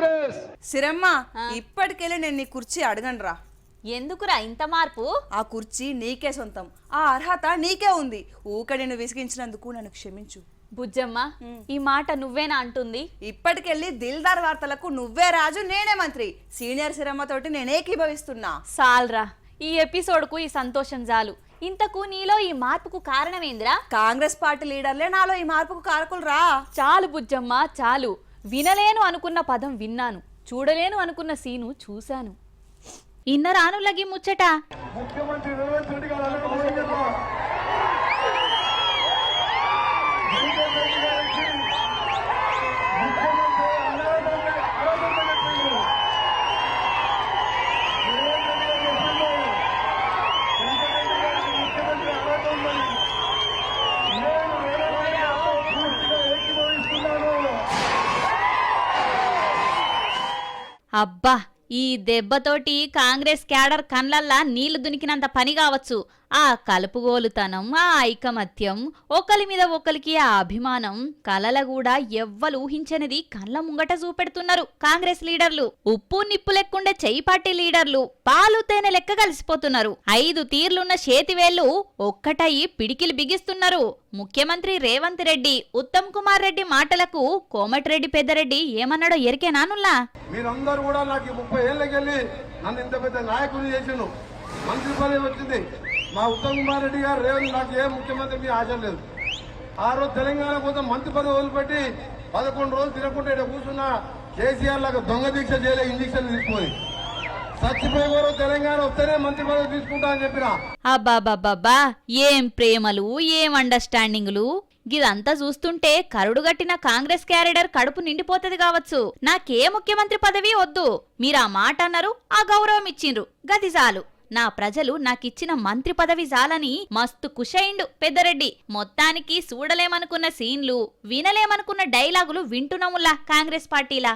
కాంగ్రెస్. సిరమ్మ ఇప్పటికెళ్ళి నేను నీ కుర్చీ అడగనురా. ఎందుకురా ఇంత మార్పు? ఆ కుర్చీ నీకే సొంతం. ఆ అర్హత నీకే ఉంది. ఊక నేను విసిగించినందుకు నన్ను క్షమించు. బుజ్జమ్మ ఈ మాట నువ్వేనా అంటుంది? ఇప్పటికెళ్ళి దిల్దార్ వార్తలకు నువ్వే రాజు నేనే మంత్రి. సీనియర్ సిరమ్మతోటి నేనే ఏకీభవిస్తున్నా. సాల్రా ఈ ఎపిసోడ్కు ఈ సంతోషం చాలు. ఇంతకు నీలో ఈ మార్పుకు కారణమేందిరా? కాంగ్రెస్ పార్టీ లీడర్లే నాలో ఈ మార్పుకు కారకులు రా చాలు బుజ్జమ్మ చాలు. వినలేను అనుకున్న పదం విన్నాను. చూడలేను అనుకున్న సీను చూశాను. ఇన్న రానులగి ముచ్చట. ముఖ్యమంత్రి. రేవంత్ రెడ్డి గారు అబ్బా ఈ దెబ్బతోటి కాంగ్రెస్ క్యాడర్ కండ్లల్లా నీళ్ళు దునికినంత పని కావచ్చు. ఆ కలుపుగోలుతనం ఆ ఐకమత్యం ఒకరి మీద ఒకరికి ఆ అభిమానం కలల కూడా ఎవ్వలు ఊహించనిది కళ్ళ ముంగట చూపెడుతున్నారు కాంగ్రెస్ లీడర్లు. ఉప్పు నిప్పు లెక్కుండే చెయ్యి పార్టీ లీడర్లు పాలు తేనె లెక్క కలిసిపోతున్నారు. ఐదు తీర్లున్న చేతివేళ్ళు ఒక్కటయి పిడికిలు బిగిస్తున్నారు. ముఖ్యమంత్రి రేవంత్ రెడ్డి ఉత్తమ్ కుమార్ రెడ్డి మాటలకు కోమటిరెడ్డి పెద్దరెడ్డి ఏమన్నాడో ఎరికేనానుల్లా మీరందరూ కూడా నాకు ముప్పై ఏళ్ళకెళ్ళి నన్ను ఇంత పెద్ద నాయకుని చేసిండు మంత్రి పదవి వచ్చింది. మా ఉత్తమ్ కుమార్ రెడ్డి గారు రేవంత్ నాకు ఏ ముఖ్యమంత్రి మీ ఆశ లేదు. ఆ రోజు తెలంగాణ కోసం మంత్రి పదవి వదిలిపెట్టి పదకొండు రోజులు తినకుండా ఇక్కడ కూర్చున్న కేసీఆర్ లాగా దొంగ దీక్ష చేయలే ఇంజక్షన్లు తీసుకొని. అబ్బాబాబ్బా తెలంగాణ మంత్రి అని ఏం ప్రేమలు ఏం అండర్స్టాండింగ్లు గిదంతా చూస్తుంటే కరుడుగట్టిన కాంగ్రెస్ క్యారిడర్ కడుపు నిండిపోతది కావచ్చు. నాకే ముఖ్యమంత్రి పదవి వద్దు. మీరు ఆ మాట అన్నారు ఆ గౌరవం ఇచ్చిండ్రు. గది చాలు. నా ప్రజలు నాకిచ్చిన మంత్రి పదవి జాలని మస్తు కుషయిండు పెద్దరెడ్డి. మొత్తానికి చూడలేమనుకున్న సీన్లు వినలేమనుకున్న డైలాగులు వింటున్నాములా కాంగ్రెస్ పార్టీలా.